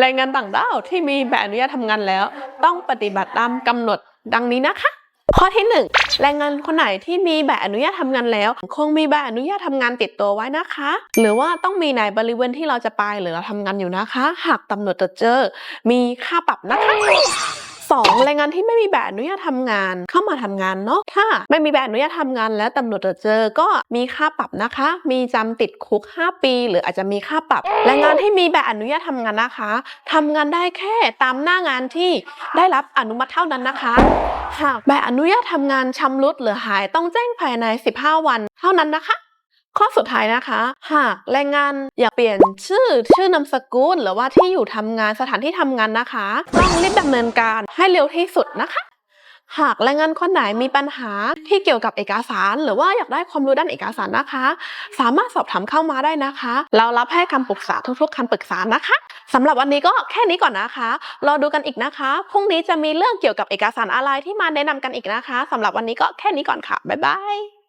แรงงานต่างด้าวที่มีใบอนุญาตทำงานแล้ว ต้องปฏิบัติตามกำหนดดังนี้นะคะ ข้อที่หนึ่งแรงงานคนไหนที่มีใบอนุญาตทำงานแล้ว คงมีใบอนุญาตทำงานติดตัวไว้นะคะ หรือว่าต้องมีในบริเวณที่เราจะไปหรือเราทำงานอยู่นะคะ หากตำรวจตรวจเจอ มีค่าปรับนะคะ สองแรงงานที่ไม่มีใบอนุญาตทำงาน เข้ามาทำงานเนาะถ้าไม่มีใบอนุญาตทำงานแล้วตำรวจตรวจเจอก็มีค่าปรับนะคะ มีจำติดคุก 5 ปี หรืออาจจะมีค่าปรับแรงงานที่มีใบอนุญาตทำงานนะคะทำงานได้แค่ตามหน้างานที่ได้รับอนุมัติเท่านั้นนะคะหากใบอนุญาตทำงานชำรุดหรือหายต้องแจ้งภายใน 15 วันเท่านั้นนะคะ ข้อสุดท้ายนะคะ หากแรงงานอยากเปลี่ยนชื่อชื่อนามสกุลหรือว่าที่อยู่ทำงานสถานที่ทำงานนะคะ ต้องรีบดำเนินการให้เร็วที่สุดนะคะหากแรงงานคนไหนมีปัญหาที่เกี่ยวกับเอกสาร หรือว่าอยากได้ความรู้ด้านเอกสารนะคะ สามารถสอบถามเข้ามาได้นะคะ เรารับให้คำปรึกษาทุกๆคำปรึกษานะคะสำหรับวันนี้ก็แค่นี้ก่อนนะคะรอดูกันอีกนะคะพรุ่งนี้จะมีเรื่องเกี่ยวกับเอกสารอะไรที่มาแนะนำกันอีกนะคะสำหรับวันนี้ก็แค่นี้ก่อนค่ะบ๊ายบาย